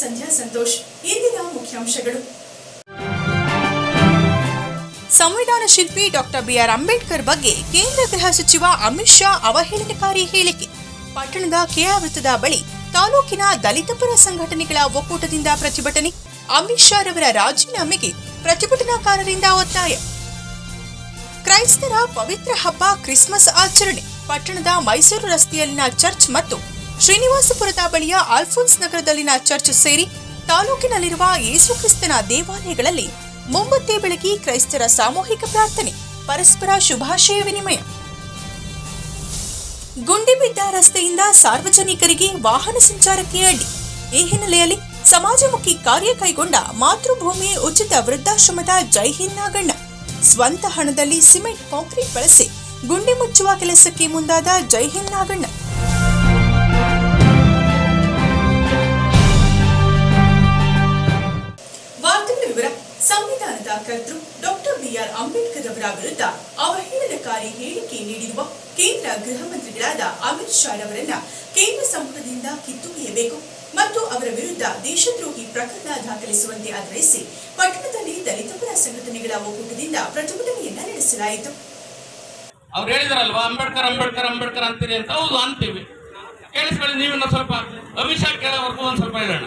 ಸಂಧ್ಯಾ ಸಂತೋಷ್, ಇಂದಿನ ಮುಖ್ಯಾಂಶಗಳು. ಸಂವಿಧಾನ ಶಿಲ್ಪಿ ಡಾಕ್ಟರ್ ಬಿಆರ್ ಅಂಬೇಡ್ಕರ್ ಬಗ್ಗೆ ಕೇಂದ್ರ ಗೃಹ ಸಚಿವ ಅಮಿತ್ ಶಾ ಅವಹೇಳನಕಾರಿ ಹೇಳಿಕೆ. ಪಟ್ಟಣದ ಕೆಆರ್ ವೃತ್ತದ ಬಳಿ ತಾಲೂಕಿನ ದಲಿತ ಪರ ಸಂಘಟನೆಗಳ ಒಕ್ಕೂಟದಿಂದ ಪ್ರತಿಭಟನೆ. ಅಮಿತ್ ಶಾ ರವರ ರಾಜೀನಾಮೆಗೆ ಪ್ರತಿಭಟನಾಕಾರರಿಂದ ಒತ್ತಾಯ. ಕ್ರೈಸ್ತರ ಪವಿತ್ರ ಹಬ್ಬ ಕ್ರಿಸ್ಮಸ್ ಆಚರಣೆ. ಪಟ್ಟಣದ ಮೈಸೂರು ರಸ್ತೆಯಲ್ಲಿನ ಚರ್ಚ್ ಮತ್ತು ಶ್ರೀನಿವಾಸಪುರದ ಬಳಿಯ ಆಲ್ಫೋನ್ಸ್ ನಗರದಲ್ಲಿನ ಚರ್ಚ್ ಸೇರಿ ತಾಲೂಕಿನಲ್ಲಿರುವ ಯೇಸುಕ್ರಿಸ್ತನ ದೇವಾಲಯಗಳಲ್ಲಿ ಮೊಂಬತ್ತೆ ಬೆಳಗಿ ಕ್ರೈಸ್ತರ ಸಾಮೂಹಿಕ ಪ್ರಾರ್ಥನೆ, ಪರಸ್ಪರ ಶುಭಾಶಯ ವಿನಿಮಯ. ಗುಂಡಿಬಿದ್ದ ರಸ್ತೆಯಿಂದ ಸಾರ್ವಜನಿಕರಿಗೆ ವಾಹನ ಸಂಚಾರಕ್ಕೆ ಅಡ್ಡಿ. ಈ ಹಿನ್ನೆಲೆಯಲ್ಲಿ ಸಮಾಜಮುಖಿ ಕಾರ್ಯ ಕೈಗೊಂಡ ಮಾತೃಭೂಮಿ ಉಚಿತ ವೃದ್ಧಾಶ್ರಮದ ಜೈ ಹಿಂದ್ ನಾಗಣ್ಣ. ಸ್ವಂತ ಹಣದಲ್ಲಿ ಸಿಮೆಂಟ್, ಕಾಂಕ್ರೀಟ್ ಬಳಸಿ ಗುಂಡಿ ಮುಚ್ಚುವ ಕೆಲಸಕ್ಕೆ ಮುಂದಾದ ಜೈ ಹಿಂದ್ ನಾಗಣ್ಣ. ಅವರ ವಿರುದ್ಧ ಅವಹೇಳನಕಾರಿ ಹೇಳಿಕೆ ನೀಡಿರುವ ಕೇಂದ್ರ ಗೃಹ ಮಂತ್ರಿಗಳಾದ ಅಮಿತ್ ಶಾ ರವರನ್ನ ಕೇಂದ್ರ ಸಂಪುಟದಿಂದ ಕಿತ್ತೊಗೆಯಬೇಕು ಮತ್ತು ಅವರ ವಿರುದ್ಧ ದೇಶದ್ರೋಹಿ ಪ್ರಕರಣ ದಾಖಲಿಸುವಂತೆ ಆಗ್ರಹಿಸಿ ಪಟ್ಟಣದಲ್ಲಿ ದಲಿತ ಪರ ಸಂಘಟನೆಗಳ ಒಕ್ಕೂಟದಿಂದ ಪ್ರತಿಭಟನೆಯನ್ನ ನಡೆಸಲಾಯಿತು. ಅವ್ರು ಹೇಳಿದಾರಲ್ವಾ, ಅಂಬೇಡ್ಕರ್ ಅಂಬೇಡ್ಕರ್ ಅಂಬೇಡ್ಕರ್ ಅಂತೀರಿ ಅಂತ? ಹೌದು, ಅಂತೀವಿ. ಕೇಳಿಸ್ಕೊಳ್ಳಿ ಸ್ವಲ್ಪ ಶಾ ಕೇಳೋವರೆಗೂ ಒಂದು ಸ್ವಲ್ಪ ಹೇಳೋಣ.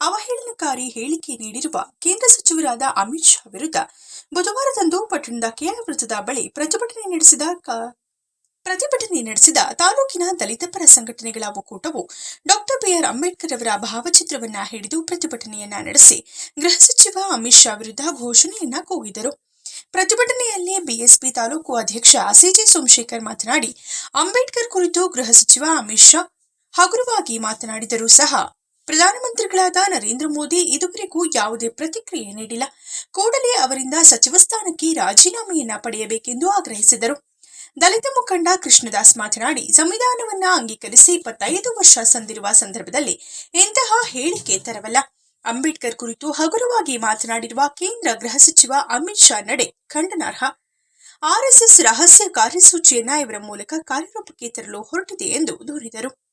ಅವಹೇಳನಕಾರಿ ಹೇಳಿಕೆ ನೀಡಿರುವ ಕೇಂದ್ರ ಸಚಿವರಾದ ಅಮಿತ್ ಶಾ ವಿರುದ್ಧ ಬುಧವಾರದಂದು ಪಟ್ಟಣದ ಕೆಆರ್ ವೃತ್ತದ ಬಳಿ ಪ್ರತಿಭಟನೆ ನಡೆಸಿದ ಪ್ರತಿಭಟನೆ ನಡೆಸಿದ ತಾಲೂಕಿನ ದಲಿತ ಪರ ಸಂಘಟನೆಗಳ ಒಕ್ಕೂಟವು ಡಾಕ್ಟರ್ ಬಿಆರ್ ಅಂಬೇಡ್ಕರ್ ಅವರ ಭಾವಚಿತ್ರವನ್ನ ಹಿಡಿದು ಪ್ರತಿಭಟನೆಯನ್ನ ನಡೆಸಿ ಗೃಹ ಸಚಿವ ಅಮಿತ್ ಶಾ ವಿರುದ್ಧ ಘೋಷಣೆಯನ್ನ ಕೂಗಿದರು. ಪ್ರತಿಭಟನೆಯಲ್ಲಿ ಬಿಎಸ್ಪಿ ತಾಲೂಕು ಅಧ್ಯಕ್ಷ ಸಿಜಿ ಸೋಮಶೇಖರ್ ಮಾತನಾಡಿ, ಅಂಬೇಡ್ಕರ್ ಕುರಿತು ಗೃಹ ಸಚಿವ ಅಮಿತ್ ಶಾ ಹಗುರವಾಗಿ ಮಾತನಾಡಿದರೂ ಸಹ ಪ್ರಧಾನಮಂತ್ರಿಗಳಾದ ನರೇಂದ್ರ ಮೋದಿ ಇದುವರೆಗೂ ಯಾವುದೇ ಪ್ರತಿಕ್ರಿಯೆ ನೀಡಿಲ್ಲ. ಕೂಡಲೇ ಅವರಿಂದ ಸಚಿವ ಸ್ಥಾನಕ್ಕೆ ರಾಜೀನಾಮೆಯನ್ನ ಪಡೆಯಬೇಕೆಂದು ಆಗ್ರಹಿಸಿದರು. ದಲಿತ ಮುಖಂಡ ಕೃಷ್ಣದಾಸ್ ಮಾತನಾಡಿ, ಸಂವಿಧಾನವನ್ನ ಅಂಗೀಕರಿಸಿ ಇಪ್ಪತ್ತೈದು ವರ್ಷ ಸಂದಿರುವ ಸಂದರ್ಭದಲ್ಲಿ ಇಂತಹ ಹೇಳಿಕೆ ತರವಲ್ಲ. ಅಂಬೇಡ್ಕರ್ ಕುರಿತು ಹಗುರವಾಗಿ ಮಾತನಾಡಿರುವ ಕೇಂದ್ರ ಗೃಹ ಸಚಿವ ಅಮಿತ್ ಶಾ ನಡೆ ಖಂಡನಾರ್ಹ. ಆರ್ಎಸ್ಎಸ್ ರಹಸ್ಯ ಕಾರ್ಯಸೂಚಿಯನ್ನ ಇವರ ಮೂಲಕ ಕಾರ್ಯರೂಪಕ್ಕೆ ತರಲು ಹೊರಟಿದೆ ಎಂದು ದೂರಿದರು.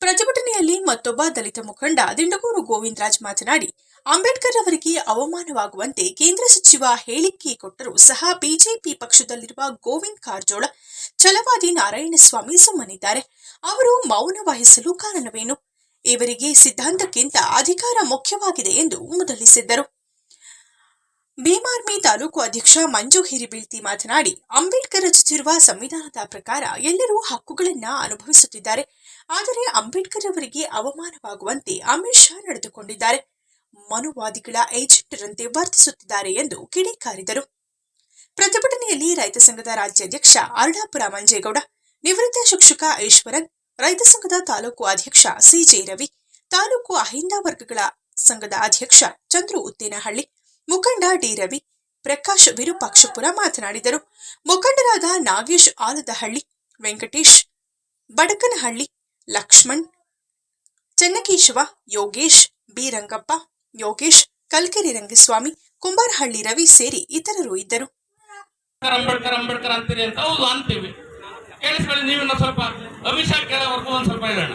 ಪ್ರತಿಭಟನೆಯಲ್ಲಿ ಮತ್ತೊಬ್ಬ ದಲಿತ ಮುಖಂಡ ದಿಂಡಗೂರು ಗೋವಿಂದರಾಜ್ ಮಾತನಾಡಿ, ಅಂಬೇಡ್ಕರ್ ಅವರಿಗೆ ಅವಮಾನವಾಗುವಂತೆ ಕೇಂದ್ರ ಸಚಿವ ಹೇಳಿಕೆ ಕೊಟ್ಟರೂ ಸಹ ಬಿಜೆಪಿ ಪಕ್ಷದಲ್ಲಿರುವ ಗೋವಿಂದ್ ಕಾರಜೋಳ, ಛಲವಾದಿ ನಾರಾಯಣಸ್ವಾಮಿ ಸುಮ್ಮನಿದ್ದಾರೆ. ಅವರು ಮೌನ ವಹಿಸಲು ಕಾರಣವೇನು? ಇವರಿಗೆ ಸಿದ್ಧಾಂತಕ್ಕಿಂತ ಅಧಿಕಾರ ಮುಖ್ಯವಾಗಿದೆ ಎಂದು ಮುದಲಿಸಿದ್ದರು. ಭೀಮಾರ್ಮಿ ತಾಲೂಕು ಅಧ್ಯಕ್ಷ ಮಂಜು ಹಿರಿಬೀಳ್ತಿ ಮಾತನಾಡಿ, ಅಂಬೇಡ್ಕರ್ ರಚಿಸಿರುವ ಸಂವಿಧಾನದ ಪ್ರಕಾರ ಎಲ್ಲರೂ ಹಕ್ಕುಗಳನ್ನು ಅನುಭವಿಸುತ್ತಿದ್ದಾರೆ. ಆದರೆ ಅಂಬೇಡ್ಕರ್ ಅವರಿಗೆ ಅವಮಾನವಾಗುವಂತೆ ಅಮಿತ್ ಶಾ ನಡೆದುಕೊಂಡಿದ್ದಾರೆ. ಮನುವಾದಿಗಳ ಏಜೆಂಟರಂತೆ ವರ್ತಿಸುತ್ತಿದ್ದಾರೆ ಎಂದು ಕಿಡಿಕಾರಿದರು. ಪ್ರತಿಭಟನೆಯಲ್ಲಿ ರೈತ ಸಂಘದ ರಾಜ್ಯಾಧ್ಯಕ್ಷ ಅರುಣಾಪುರ ಮಂಜೇಗೌಡ, ನಿವೃತ್ತ ಶಿಕ್ಷಕ ಈಶ್ವರನ್, ರೈತ ಸಂಘದ ತಾಲೂಕು ಅಧ್ಯಕ್ಷ ಸಿಜೆ ರವಿ, ತಾಲೂಕು ಅಹಿಂದ ವರ್ಗಗಳ ಸಂಘದ ಅಧ್ಯಕ್ಷ ಚಂದ್ರು ಉತ್ತೇನಹಳ್ಳಿ ಮುಖಂಡ ಡಿ ರವಿ ಪ್ರಕಾಶ್ ವಿರೂಪಾಕ್ಷಪುರ ಮಾತನಾಡಿದರು. ಮುಖಂಡರಾದ ನಾಗೇಶ್ ಆಲದಹಳ್ಳಿ, ವೆಂಕಟೇಶ್ ಬಡಕನಹಳ್ಳಿ, ಲಕ್ಷ್ಮಣ್, ಚೆನ್ನಕೇಶವ, ಯೋಗೇಶ್ ಬಿ ರಂಗಪ್ಪ ಯೋಗೇಶ್, ಕಲ್ಕೆರೆ ರಂಗಸ್ವಾಮಿ, ಕುಂಬಾರಹಳ್ಳಿ ರವಿ ಸೇರಿ ಇತರರು ಇದ್ದರು. ಅಂಬೇಡ್ಕರ್ ಅಂಬೇಡ್ಕರ್ ಅಂತೀರಿ ಅಂತ ಹೌದು, ಅಂತೀವಿ. ಕೇಳಿಸ್ಕೊಳ್ಳಿ ನೀವು ಸ್ವಲ್ಪ ಅಭಿಷೇಕ್ ಕೇಳೋವರೆಗೂ ಒಂದು ಸ್ವಲ್ಪ ಹೇಳೋಣ.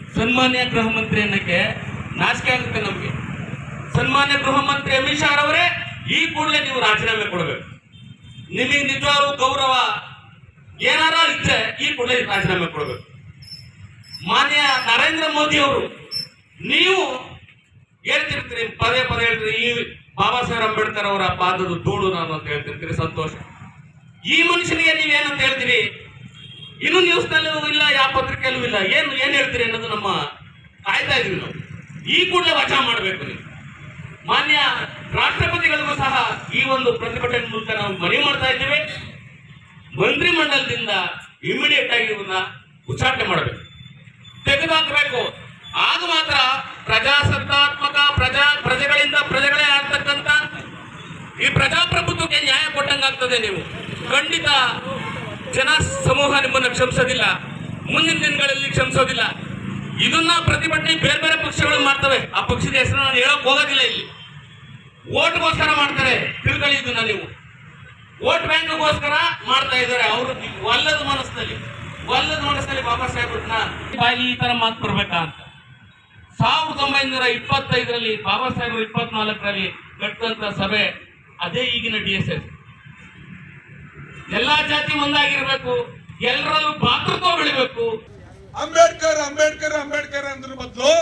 ಸನ್ಮಾನ್ಯ ಗೃಹ ಮಂತ್ರಿ ಅನ್ನಕ್ಕೆ ನಾಚಿಕೆ ಆಗುತ್ತೆ ನಮ್ಗೆ. ಸನ್ಮಾನ್ಯ ಗೃಹ ಮಂತ್ರಿ ಅಮಿತ್ ಶಾ ಅವರೇ ಈ ಕೂಡಲೇ ನೀವು ರಾಜೀನಾಮೆ ಕೊಡಬೇಕು. ನಿಮಗೆ ನಿಜವಾದ ಗೌರವ ಏನಾರ ಇದ್ರೆ ಈ ಕೂಡಲೇ ರಾಜೀನಾಮೆ ಕೊಡಬೇಕು. ಮಾನ್ಯ ನರೇಂದ್ರ ಮೋದಿ ಅವರು, ನೀವು ಹೇಳ್ತಿರ್ತೀರಿ ಪದೇ ಪದೇ ಹೇಳ್ತೀರಿ, ಈ ಬಾಬಾ ಸಾಹೇಬ್ ಅಂಬೇಡ್ಕರ್ ಅವರ ಪಾದದ ಧೂಳು ನಾನು ಅಂತ ಹೇಳ್ತಿರ್ತೀರಿ, ಸಂತೋಷ. ಈ ಮನುಷ್ಯನಿಗೆ ನೀವೇನಂತ ಹೇಳ್ತೀರಿ ಇನ್ನು ನ್ಯೂಸ್ ನಲ್ಲೂ ಇಲ್ಲ, ಯಾವ ಪತ್ರಿಕೆಯಲ್ಲೂ ಇಲ್ಲ. ಏನು, ಏನ್ ಹೇಳ್ತೀರಿ ಅನ್ನೋದು ನಮ್ಮ ಕಾಯ್ತಾ ಇದೀವಿ ನಾವು. ಈ ಕೂಡಲೇ ವಚನ ಮಾಡಬೇಕು ನೀವು. ಮಾನ್ಯ ರಾಷ್ಟ್ರಪತಿಗಳಿಗೂ ಸಹ ಈ ಒಂದು ಪ್ರತಿಭಟನೆ ಮೂಲಕ ನಾವು ಮನವಿ ಮಾಡ್ತಾ ಇದ್ದೇವೆ. ಮಂತ್ರಿಮಂಡಲದಿಂದ ಇಮಿಡಿಯೇಟ್ ಆಗಿ ಇವನ್ನ ಉಚ್ಚಾಟನೆ ಮಾಡಬೇಕು. ತೆಗೆದುಹಾಕಬೇಕು ಆಗ ಮಾತ್ರ ಪ್ರಜಾಸತ್ತಾತ್ಮಕ, ಪ್ರಜಾ, ಪ್ರಜೆಗಳಿಂದ ಪ್ರಜೆಗಳೇ ಆಗ್ತಕ್ಕಂಥ ಈ ಪ್ರಜಾಪ್ರಭುತ್ವಕ್ಕೆ ನ್ಯಾಯ ಕೊಟ್ಟಂಗಾಗ್ತದೆ ನೀವು. ಖಂಡಿತ ಜನ ಸಮೂಹ ನಿಮ್ಮನ್ನು ಕ್ಷಮಿಸೋದಿಲ್ಲ. ಮುಂದಿನ ದಿನಗಳಲ್ಲಿ ಕ್ಷಮಿಸೋದಿಲ್ಲ. ಇದನ್ನ ಪ್ರತಿಭಟನೆ ಬೇರೆ ಬೇರೆ ಪಕ್ಷಗಳು ಮಾಡ್ತವೆ. ಆ ಪಕ್ಷದ ಹೆಸರು ನಾನು ಹೇಳಕ್ ಹೋಗೋದಿಲ್ಲ ಇಲ್ಲಿ. ಓಟ್ಗೋಸ್ಕರ ಮಾಡ್ತಾರೆ. ತಿಳ್ಕೊಳ್ಳಿ ಇದನ್ನ ನೀವು. ಓಟ್ ಬ್ಯಾಂಕ್ಗೋಸ್ಕರ ಮಾಡ್ತಾ ಇದ್ದಾರೆ ಅವರು. ಒಲ್ಲದ ಮನಸ್ಸಿನಲ್ಲಿ ಒಲ್ಲದ ಮನಸ್ಸಿನಲ್ಲಿ ಬಾಬಾ ಸಾಹೇಬ್ರನ್ನ ಈ ತರ ಮಾತು ಬರ್ಬೇಕಾ ಅಂತ. ಸಾವಿರದ ಒಂಬೈನೂರ ಇಪ್ಪತ್ತೈದರಲ್ಲಿ, ಬಾಬಾ ಸಾಹೇಬ್ರು ಇಪ್ಪತ್ನಾಲ್ಕರಲ್ಲಿ ಕಟ್ಟಂತ ಸಭೆ, ಅದೇ ಈಗಿನ ಡಿ ಎಸ್ ಎಸ್ ಎಲ್ಲಾ ಜಾತಿ ಒಂದಾಗಿರ್ಬೇಕು ಎಲ್ಲರಲ್ಲೂ ಭಾತೃತ್ವ ಬೆಳಿಬೇಕು. ಅಂಬೇಡ್ಕರ್ ಅಂಬೇಡ್ಕರ್ ಅಂಬೇಡ್ಕರ್ ಅಂದ್ರ ಬದಲು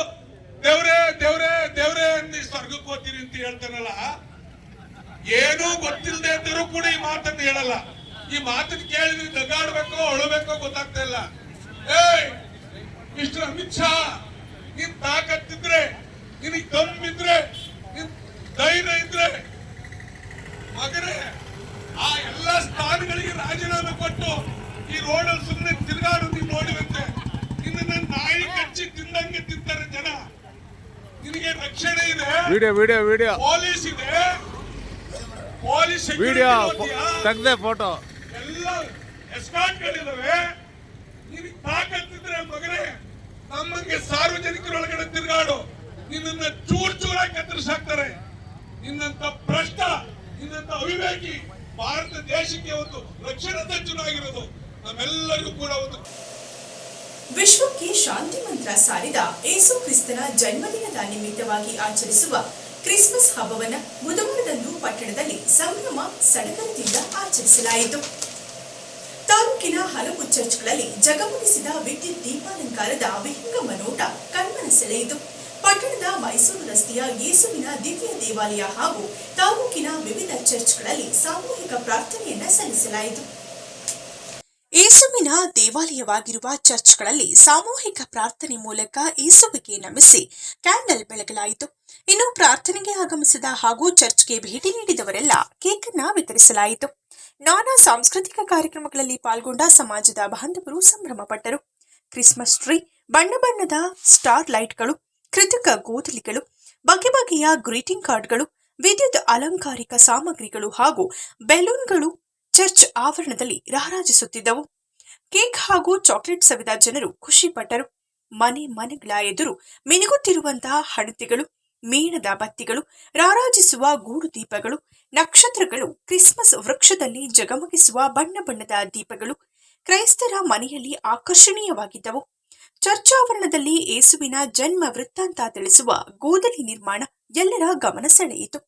ದೇವ್ರೇ ದೇವ್ರೇ ದೇವ್ರೇ ಅಂದಿ ಸ್ವರ್ಗಕ್ಕೆ ಹೋಗ್ತೀನಿ ಅಂತ ಹೇಳ್ತಾನಲ್ಲ, ಏನೂ ಗೊತ್ತಿಲ್ಲದೆ ಇದ್ದರೂ ಕೂಡ ಈ ಮಾತನ್ನ ಹೇಳಲ್ಲ. ಈ ಮಾತನ್ನು ಕೇಳಿದ್ರೆ ದಗಾಡ್ಬೇಕೋ, ಅಳಬೇಕೋ ಗೊತ್ತಾಗ್ತಾ ಇಲ್ಲ. ಏಯ್, ಮಿಸ್ಟರ್ ಅಮಿತ್ ಶಾ, ನಿನ್ ತಾಕತ್ತಿದ್ರೆ ನಿನಗ್ ಇದ್ರೆ, ನಿನ್ ಧೈರ್ಯ ಇದ್ರೆ, ಮಗನೇ ಆ ಎಲ್ಲ ಸ್ಥಾನಗಳಿಗೆ ರಾಜೀನಾಮೆ ಕೊಟ್ಟು ಈ ರೋಡಲ್ಲಿ ಸುಮ್ಮನೆ ತಿರುಗಾಡೋದು ನೋಡುವಂತೆ ನಿನ್ನ ನಾಯಿ ಕಚ್ಚಿ ತಿಂದಂಗೆ ತಿಂತಾರೆ ಜನ. ನಿನಗೆ ರಕ್ಷಣೆ ಇದೆ. Video video video. ಪೊಲೀಸ್ ಇದೆ. ಪೊಲೀಸ್ ವಿಡಿಯೋ ತಗ್ದೆ ತೆಗ್ದೆ ಫೋಟೋ. ಎಲ್ಲ ಎಸ್ಕಾಟ್ಗಳಿದಾವೆ. ನಿನಗೆ ತಾಕತ್ತಿದ್ರೆ ಮಗನೇ ನಮ್ಮಂಗೆ ಸಾರ್ವಜನಿಕರೊಳಗಡೆ ತಿರುಗಾಡು. ನಿನ್ನ ಚೂರ್ ಚೂರಾಗಿ ಕತ್ತರಿಸಾಕ್ತಾರೆ ನಿನ್ನಂತ ಭ್ರಷ್ಟ ನಿನ್ನಂತ ಅವಿವೇಕಿ ಭಾರತ ದೇಶಕ್ಕೆ ಒಂದು ರಕ್ಷಣಾ ಸಚಿವರಾಗಿರೋದು ನಮ್ಮೆಲ್ಲರಿಗೂ ಕೂಡ ಒಂದು ವಿಶ್ವಕ್ಕೆ ಶಾಂತಿ ಮಂತ್ರ ಸಾರಿದ ಏಸು ಕ್ರಿಸ್ತನ ಜನ್ಮದಿನದ ನಿಮಿತ್ತವಾಗಿ ಆಚರಿಸುವ ಕ್ರಿಸ್ಮಸ್ ಹಬ್ಬವನ್ನು ಬುಧವಾರದಂದು ಪಟ್ಟಣದಲ್ಲಿ ಸಂಭ್ರಮ ಸಡಗರದಿಂದ ಆಚರಿಸಲಾಯಿತು. ತಾಲೂಕಿನ ಹಲವು ಚರ್ಚ್ಗಳಲ್ಲಿ ಜಗಮಗಿಸಿದ ವಿದ್ಯುತ್ ದೀಪಾಲಂಕಾರದ ವಿಹಂಗಮ ನೋಟ ಕಣ್ಮನ ಸೆಳೆಯಿತು ಪಟ್ಟಣದ ಮೈಸೂರು ರಸ್ತೆಯ ಯೇಸುವಿನ ದಿವ್ಯ ದೇವಾಲಯ ಹಾಗೂ ತಾಲೂಕಿನ ವಿವಿಧ ಚರ್ಚ್ಗಳಲ್ಲಿ ಸಾಮೂಹಿಕ ಪ್ರಾರ್ಥನೆಯನ್ನ ಸಲ್ಲಿಸಲಾಯಿತು. ಯೇಸುವಿನ ದೇವಾಲಯವಾಗಿರುವ ಚರ್ಚ್ಗಳಲ್ಲಿ ಸಾಮೂಹಿಕ ಪ್ರಾರ್ಥನೆ ಮೂಲಕ ಯೇಸುವಿಗೆ ನಮಿಸಿ ಕ್ಯಾಂಡಲ್ ಬೆಳಗಲಾಯಿತು. ಇನ್ನು ಪ್ರಾರ್ಥನೆಗೆ ಆಗಮಿಸಿದ ಹಾಗೂ ಚರ್ಚ್ಗೆ ಭೇಟಿ ನೀಡಿದವರೆಲ್ಲ ಕೇಕ್ ಅನ್ನ ವಿತರಿಸಲಾಯಿತು. ನಾನಾ ಸಾಂಸ್ಕೃತಿಕ ಕಾರ್ಯಕ್ರಮಗಳಲ್ಲಿ ಪಾಲ್ಗೊಂಡ ಸಮಾಜದ ಬಾಂಧವರು ಸಂಭ್ರಮಪಟ್ಟರು. ಕ್ರಿಸ್ಮಸ್ ಟ್ರೀ, ಬಣ್ಣ ಬಣ್ಣದ ಸ್ಟಾರ್ ಲೈಟ್ಗಳು ಕೃತಕ ಗೋಧಲಿಗಳು, ಬಗೆ ಬಗೆಯ ಗ್ರೀಟಿಂಗ್ ಕಾರ್ಡ್ಗಳು, ವಿದ್ಯುತ್ ಅಲಂಕಾರಿಕ ಸಾಮಗ್ರಿಗಳು ಹಾಗೂ ಬೆಲೂನ್ಗಳು ಚರ್ಚ್ ಆವರಣದಲ್ಲಿ ರಾರಾಜಿಸುತ್ತಿದ್ದವು. ಕೇಕ್ ಹಾಗೂ ಚಾಕ್ಲೇಟ್ ಸವಿದ ಜನರು ಖುಷಿಪಟ್ಟರು. ಮನೆ ಮನೆಗಳ ಎದುರು ಮಿನುಗುತ್ತಿರುವಂತಹ ಹಣತೆಗಳು, ಮೇಣದ ಬತ್ತಿಗಳು, ರಾರಾಜಿಸುವ ಗೂಡು ದೀಪಗಳು, ನಕ್ಷತ್ರಗಳು ಕ್ರಿಸ್ಮಸ್ ವೃಕ್ಷದಲ್ಲಿ ಜಗಮಗಿಸುವ ಬಣ್ಣ ಬಣ್ಣದ ದೀಪಗಳು, ಕ್ರೈಸ್ತರ ಮನೆಯಲ್ಲಿ ಆಕರ್ಷಣೀಯವಾಗಿದ್ದವು. ಚರ್ಚ್ ಆವರಣದಲ್ಲಿ ಏಸುವಿನ ಜನ್ಮ ವೃತ್ತಾಂತ ತಿಳಿಸುವ ಗೋದಲಿ ನಿರ್ಮಾಣ ಎಲ್ಲರ ಗಮನ ಸೆಳೆಯಿತು.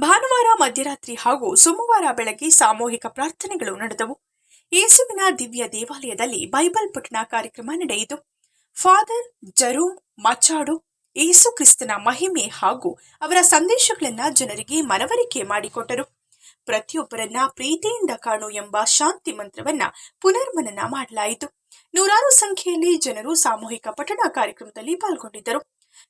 ಭಾನುವಾರ, ಮಧ್ಯರಾತ್ರಿ ಹಾಗೂ ಸೋಮವಾರ ಬೆಳಗ್ಗೆ ಸಾಮೂಹಿಕ ಪ್ರಾರ್ಥನೆಗಳು ನಡೆದವು. ಯೇಸುವಿನ ದಿವ್ಯ ದೇವಾಲಯದಲ್ಲಿ ಬೈಬಲ್ ಪಠಣ ಕಾರ್ಯಕ್ರಮ ನಡೆಯಿತು. ಫಾದರ್ ಜರೂಮ್ ಮಚಾಡೋ ಯೇಸು ಕ್ರಿಸ್ತನ ಮಹಿಮೆ ಹಾಗೂ ಅವರ ಸಂದೇಶಗಳನ್ನು ಜನರಿಗೆ ಮನವರಿಕೆ ಮಾಡಿಕೊಟ್ಟರು. ಪ್ರತಿಯೊಬ್ಬರನ್ನ ಪ್ರೀತಿಯಿಂದ ಕಾಣು ಎಂಬ ಶಾಂತಿ ಮಂತ್ರವನ್ನ ಪುನರ್ಮನನ ಮಾಡಲಾಯಿತು. ನೂರಾರು ಸಂಖ್ಯೆಯಲ್ಲಿ ಜನರು ಸಾಮೂಹಿಕ ಪಠಣ ಕಾರ್ಯಕ್ರಮದಲ್ಲಿ ಪಾಲ್ಗೊಂಡಿದ್ದರು.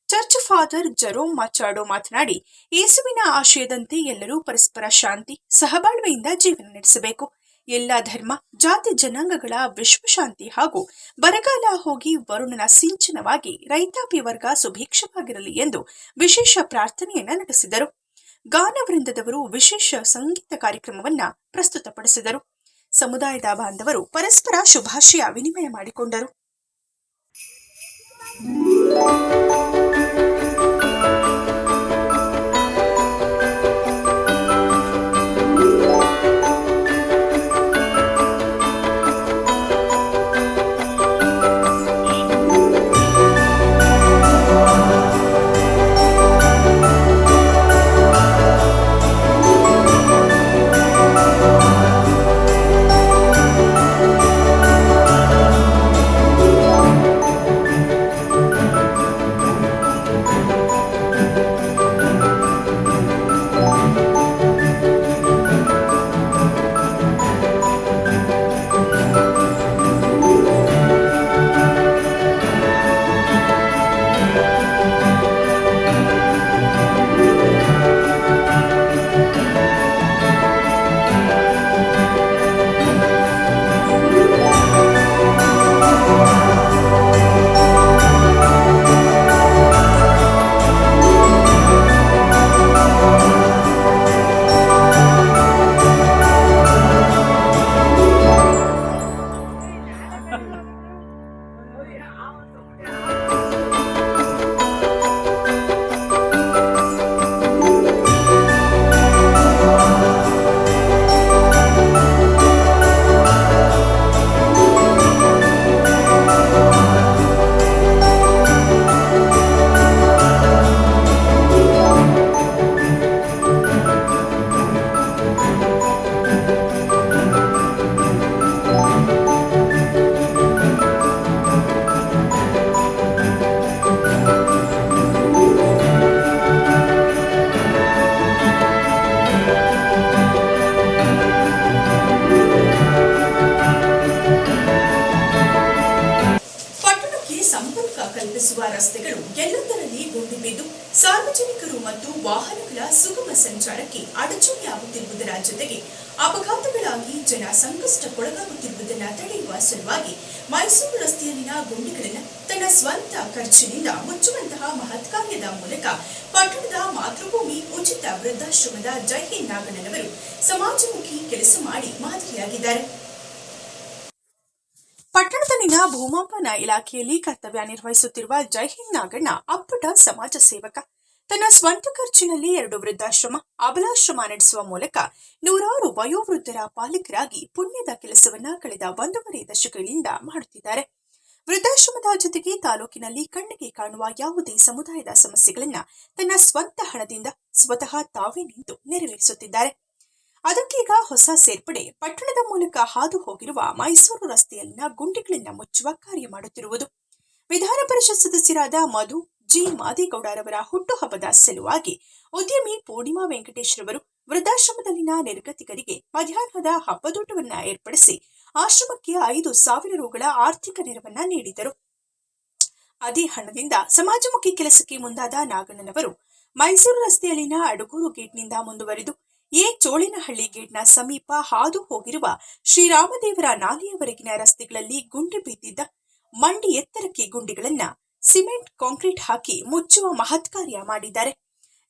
ಚರ್ಚ್ ಫಾದರ್ ಜರೋಮ್ ಮಾಚಾಡೋ ಮಾತನಾಡಿ, ಯೇಸುವಿನ ಆಶಯದಂತೆ ಎಲ್ಲರೂ ಪರಸ್ಪರ ಶಾಂತಿ, ಸಹಬಾಳ್ವೆಯಿಂದ ಜೀವನ ನಡೆಸಬೇಕು. ಎಲ್ಲ ಧರ್ಮ, ಜಾತಿ, ಜನಾಂಗಗಳ ವಿಶ್ವಶಾಂತಿ ಹಾಗೂ ಬರಗಾಲ ಹೋಗಿ ವರುಣನ ಸಿಂಚನವಾಗಿ ರೈತಾಪಿ ವರ್ಗ ಸುಭಿಕ್ಷವಾಗಿರಲಿ ಎಂದು ವಿಶೇಷ ಪ್ರಾರ್ಥನೆಯನ್ನ ನಡೆಸಿದರು. ಗಾನವೃಂದದವರು ವಿಶೇಷ ಸಂಗೀತ ಕಾರ್ಯಕ್ರಮವನ್ನ ಪ್ರಸ್ತುತಪಡಿಸಿದರು. ಸಮುದಾಯದ ಬಾಂಧವರು ಪರಸ್ಪರ ಶುಭಾಶಯ ವಿನಿಮಯ ಮಾಡಿಕೊಂಡರು. ಚಲಿಸುವ ರಸ್ತೆಗಳು ಎಲ್ಲದರಲ್ಲಿ ಗುಂಡಿ ಬಿದ್ದು ಸಾರ್ವಜನಿಕರು ಮತ್ತು ವಾಹನಗಳ ಸುಗಮ ಸಂಚಾರಕ್ಕೆ ಅಡಚಣೆಯಾಗುತ್ತಿರುವುದರ ಜೊತೆಗೆ ಅಪಘಾತಗಳಾಗಿ ಜನ ಸಂಕಷ್ಟಕ್ಕೊಳಗಾಗುತ್ತಿರುವುದನ್ನು ತಡೆಯುವ ಸಲುವಾಗಿ ಮೈಸೂರು ರಸ್ತೆಯಲ್ಲಿನ ಗುಂಡಿಗಳನ್ನು ತನ್ನ ಸ್ವಂತ ಖರ್ಚಿನಿಂದ ಮುಚ್ಚುವಂತಹ ಮಹತ್ಕಾರ್ಯದ ಮೂಲಕ ಪಟ್ಟಣದ ಮಾತೃಭೂಮಿ ಉಚಿತ ವೃದ್ಧಾಶ್ರಮದ ಜೈ ನಾಗಣ್ಣನವರು ಸಮಾಜಮುಖಿ ಕೆಲಸ ಮಾಡಿ ಮಾದರಿಯಾಗಿದ್ದಾರೆ. ಪಟ್ಟಣದಲ್ಲಿನ ಭೂಮಾಪನ ಇಲಾಖೆಯಲ್ಲಿ ಕರ್ತವ್ಯ ನಿರ್ವಹಿಸುತ್ತಿರುವ ಜೈ ಹಿಂದ್ ನಾಗಣ್ಣ ಅಪ್ಪಟ ಸಮಾಜ ಸೇವಕ. ತನ್ನ ಸ್ವಂತ ಖರ್ಚಿನಲ್ಲಿ ಎರಡು ವೃದ್ಧಾಶ್ರಮ, ಅಬಲಾಶ್ರಮ ನಡೆಸುವ ಮೂಲಕ ನೂರಾರು ವಯೋವೃದ್ಧರ ಪಾಲಕರಾಗಿ ಪುಣ್ಯದ ಕೆಲಸವನ್ನ ಕಳೆದ ಒಂದೂವರೆ ದಶಕಗಳಿಂದ ಮಾಡುತ್ತಿದ್ದಾರೆ. ವೃದ್ಧಾಶ್ರಮದ ಜೊತೆಗೆ ತಾಲೂಕಿನಲ್ಲಿ ಕಣ್ಣಿಗೆ ಕಾಣುವ ಯಾವುದೇ ಸಮುದಾಯದ ಸಮಸ್ಯೆಗಳನ್ನ ತನ್ನ ಸ್ವಂತ ಹಣದಿಂದ ಸ್ವತಃ ತಾವೇ ನಿಂತು ನೆರವೇರಿಸುತ್ತಿದ್ದಾರೆ. ಅದಕ್ಕೀಗ ಹೊಸ ಸೇರ್ಪಡೆ. ಪಟ್ಟಣದ ಮೂಲಕ ಹಾದು ಹೋಗಿರುವ ಮೈಸೂರು ರಸ್ತೆಯಲ್ಲಿನ ಗುಂಡಿಗಳನ್ನ ಮುಚ್ಚುವ ಕಾರ್ಯ ಮಾಡುತ್ತಿರುವುದು. ವಿಧಾನ ಪರಿಷತ್ ಸದಸ್ಯರಾದ ಮಧು, ಜಿ. ಮಾದೇಗೌಡರವರ ಹುಟ್ಟುಹಬ್ಬದ ಸಲುವಾಗಿ ಉದ್ಯಮಿ ಪೂರ್ಣಿಮಾ ವೆಂಕಟೇಶ್ ರವರು ವೃದ್ಧಾಶ್ರಮದಲ್ಲಿನ ನಿರ್ಗತಿಕರಿಗೆ ಮಧ್ಯಾಹ್ನದ ಹಬ್ಬದೂಟವನ್ನ ಏರ್ಪಡಿಸಿ ಆಶ್ರಮಕ್ಕೆ ಐದು ಸಾವಿರ ರುಗಳ ಆರ್ಥಿಕ ನೆರವನ್ನ ನೀಡಿದರು. ಅದೇ ಹಣದಿಂದ ಸಮಾಜಮುಖಿ ಕೆಲಸಕ್ಕೆ ಮುಂದಾದ ನಾಗಣ್ಣನವರು ಮೈಸೂರು ರಸ್ತೆಯಲ್ಲಿನ ಅಡಗೂರು ಗೇಟ್ನಿಂದ ಮುಂದುವರಿದು ಎ ಚೋಳಿನಹಳ್ಳಿ ಗೇಟ್ನ ಸಮೀಪ ಹಾದು ಹೋಗಿರುವ ಶ್ರೀರಾಮದೇವರ ನಾಲೆಯವರೆಗಿನ ರಸ್ತೆಗಳಲ್ಲಿ ಗುಂಡಿ ಬಿದ್ದಿದ್ದ ಮಂಡಿ ಎತ್ತರಕ್ಕೆ ಗುಂಡಿಗಳನ್ನ ಸಿಮೆಂಟ್, ಕಾಂಕ್ರೀಟ್ ಹಾಕಿ ಮುಚ್ಚುವ ಮಹತ್ಕಾರ್ಯ ಮಾಡಿದ್ದಾರೆ.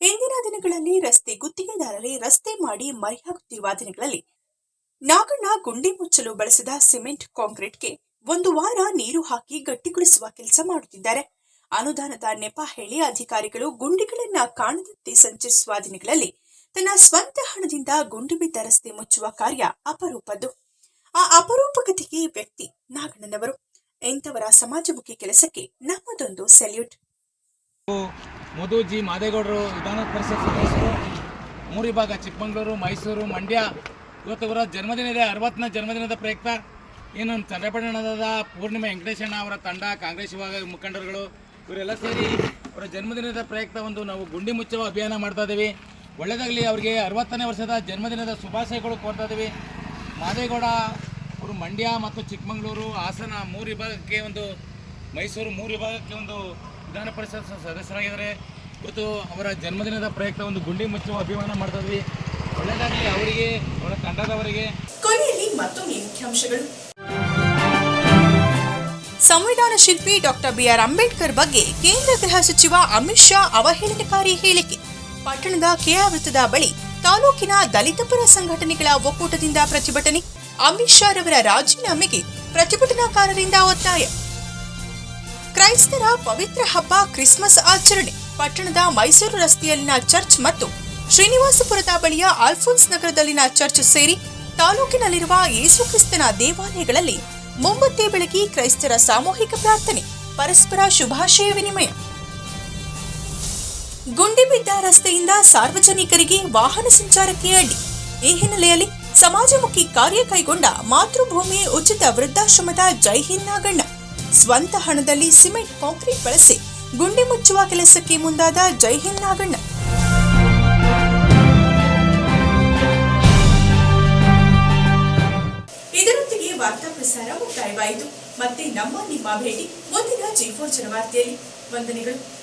ಇಂದಿನ ದಿನಗಳಲ್ಲಿ ರಸ್ತೆ ಗುತ್ತಿಗೆದಾರರೇ ರಸ್ತೆ ಮಾಡಿ ಮರೆಯಾಗುತ್ತಿರುವ ದಿನಗಳಲ್ಲಿ ನಾಗಣ್ಣ ಗುಂಡಿ ಮುಚ್ಚಲು ಬಳಸಿದ ಸಿಮೆಂಟ್, ಕಾಂಕ್ರೀಟ್ಗೆ ಒಂದು ವಾರ ನೀರು ಹಾಕಿ ಗಟ್ಟಿಗೊಳಿಸುವ ಕೆಲಸ ಮಾಡುತ್ತಿದ್ದಾರೆ. ಅನುದಾನದ ನೆಪ ಹೇಳಿ ಅಧಿಕಾರಿಗಳು ಗುಂಡಿಗಳನ್ನ ಕಾಣದಂತೆ ಸಂಚರಿಸುವ ದಿನಗಳಲ್ಲಿ ತನ್ನ ಸ್ವಂತ ಹಣದಿಂದ ಗುಂಡಿ ಬಿದ್ದ ರಸ್ತೆ ಮುಚ್ಚುವ ಕಾರ್ಯ ಅಪರೂಪದ್ದು. ಆ ಅಪರೂಪಕತೆಗೆ ವ್ಯಕ್ತಿ ನಾಗಣ್ಣನವರು. ಇಂಥವರ ಸಮಾಜಮುಖಿ ಕೆಲಸಕ್ಕೆ ನಮ್ಮದೊಂದು ಸೆಲ್ಯೂಟ್. ಮಧುಜಿ ಮಾದೇಗೌಡರು, ವಿಧಾನ ಪರಿಷತ್ ಸದಸ್ಯರು, ಮೂರು ವಿಭಾಗ, ಚಿಕ್ಕಮಗಳೂರು, ಮೈಸೂರು, ಮಂಡ್ಯ. ಇವತ್ತು ಇವರ ಜನ್ಮದಿನ ಇದೆ ಅರವತ್ತನೇ ಜನ್ಮದಿನದ ಪ್ರಯುಕ್ತ. ಏನು ಚನ್ನಪಟ್ಟಣದ ಪೂರ್ಣಿಮೆ ವೆಂಕಟೇಶಣ್ಣ ಅವರ ತಂಡ, ಕಾಂಗ್ರೆಸ್ ವಿಭಾಗ ಮುಖಂಡರುಗಳು, ಇವರೆಲ್ಲ ಸೇರಿ ಅವರ ಜನ್ಮದಿನದ ಪ್ರಯುಕ್ತ ಒಂದು ನಾವು ಗುಂಡಿ ಮುಚ್ಚುವ ಅಭಿಯಾನ ಮಾಡ್ತಾ ಇದ್ದೀವಿ. ಒಳ್ಳೆಯದಾಗಲಿ ಅವರಿಗೆ ಅರವತ್ತನೇ ವರ್ಷದ ಜನ್ಮದಿನದ ಶುಭಾಶಯಗಳು ಕೋರ್ತಾ ಇದ್ದೀವಿ. ಮಾದೇಗೌಡ ಅವರು ಮಂಡ್ಯ ಮತ್ತು ಚಿಕ್ಕಮಗಳೂರು ಹಾಸನ ಮೂರು ವಿಭಾಗಕ್ಕೆ ಒಂದು, ಮೈಸೂರು ಮೂರು ವಿಭಾಗಕ್ಕೆ ಒಂದು ವಿಧಾನ ಪರಿಷತ್ ಸದಸ್ಯರಾಗಿದ್ದಾರೆ. ಇವತ್ತು ಅವರ ಜನ್ಮದಿನದ ಪ್ರಯುಕ್ತ ಒಂದು ಗುಂಡಿ ಮುಚ್ಚುವ ಅಭಿಮಾನ ಮಾಡ್ತಾ ಇದ್ವಿ ಒಳ್ಳೆಯದಾಗಲಿ ಅವರಿಗೆ, ಅವರ ತಂಡದವರಿಗೆ. ಕೊನೆಯಲ್ಲಿ ಮತ್ತೊಮ್ಮೆ ಮುಖ್ಯಾಂಶಗಳು. ಸಂವಿಧಾನ ಶಿಲ್ಪಿ ಡಾಕ್ಟರ್ ಬಿಆರ್ ಅಂಬೇಡ್ಕರ್ ಬಗ್ಗೆ ಕೇಂದ್ರ ಗೃಹ ಸಚಿವ ಅಮಿತ್ ಶಾ ಅವಹೇಳನಕಾರಿ ಹೇಳಿಕೆ. ಪಟ್ಟಣದ ಕೆಆರ್ ವೃತ್ತದ ಬಳಿ ತಾಲೂಕಿನ ದಲಿತ ಪರ ಸಂಘಟನೆಗಳ ಒಕ್ಕೂಟದಿಂದ ಪ್ರತಿಭಟನೆ. ಅಮಿತ್ ಶಾ ರವರ ರಾಜೀನಾಮೆಗೆ ಪ್ರತಿಭಟನಾಕಾರರಿಂದ ಒತ್ತಾಯ. ಕ್ರೈಸ್ತರ ಪವಿತ್ರ ಹಬ್ಬ ಕ್ರಿಸ್ಮಸ್ ಆಚರಣೆ. ಪಟ್ಟಣದ ಮೈಸೂರು ರಸ್ತೆಯಲ್ಲಿನ ಚರ್ಚ್ ಮತ್ತು ಶ್ರೀನಿವಾಸಪುರದ ಬಳಿಯ ಆಲ್ಫೋನ್ಸ್ ನಗರದಲ್ಲಿನ ಚರ್ಚ್ ಸೇರಿ ತಾಲೂಕಿನಲ್ಲಿರುವ ಯೇಸುಕ್ರಿಸ್ತನ ದೇವಾಲಯಗಳಲ್ಲಿ ಮೊಂಬತ್ತಿ ಬೆಳಗಿ ಕ್ರೈಸ್ತರ ಸಾಮೂಹಿಕ ಪ್ರಾರ್ಥನೆ. ಪರಸ್ಪರ ಶುಭಾಶಯ ವಿನಿಮಯ. ಗುಂಡಿ ಬಿದ್ದ ರಸ್ತೆಯಿಂದ ಸಾರ್ವಜನಿಕರಿಗೆ ವಾಹನ ಸಂಚಾರಕ್ಕೆ ಅಡ್ಡಿ. ಈ ಹಿನ್ನೆಲೆಯಲ್ಲಿ ಸಮಾಜಮುಖಿ ಕಾರ್ಯ ಕೈಗೊಂಡ ಮಾತೃಭೂಮಿ ಉಚಿತ ವೃದ್ಧಾಶ್ರಮದ ಜೈ ಹಿಂದ್ ನಾಗಣ್ಣ. ಸ್ವಂತ ಹಣದಲ್ಲಿ ಸಿಮೆಂಟ್, ಕಾಂಕ್ರೀಟ್ ಬಳಸಿ ಗುಂಡಿ ಮುಚ್ಚುವ ಕೆಲಸಕ್ಕೆ ಮುಂದಾದ ಜೈ ಹಿಂದ್ ನಾಗಣ್ಣ. ಇದರೊಂದಿಗೆ ವಾರ್ತಾ ಪ್ರಸಾರ ಮುಕ್ತಾಯವಾಯಿತು. ಮತ್ತೆ ನಮ್ಮ ನಿಮ್ಮ ಭೇಟಿ ಮುಂದಿನ ಜೀವೋಚನ ಫೋರ್ ಜನವಾರ್ತೆಯಲ್ಲಿ ವಂದನೆಗಳು.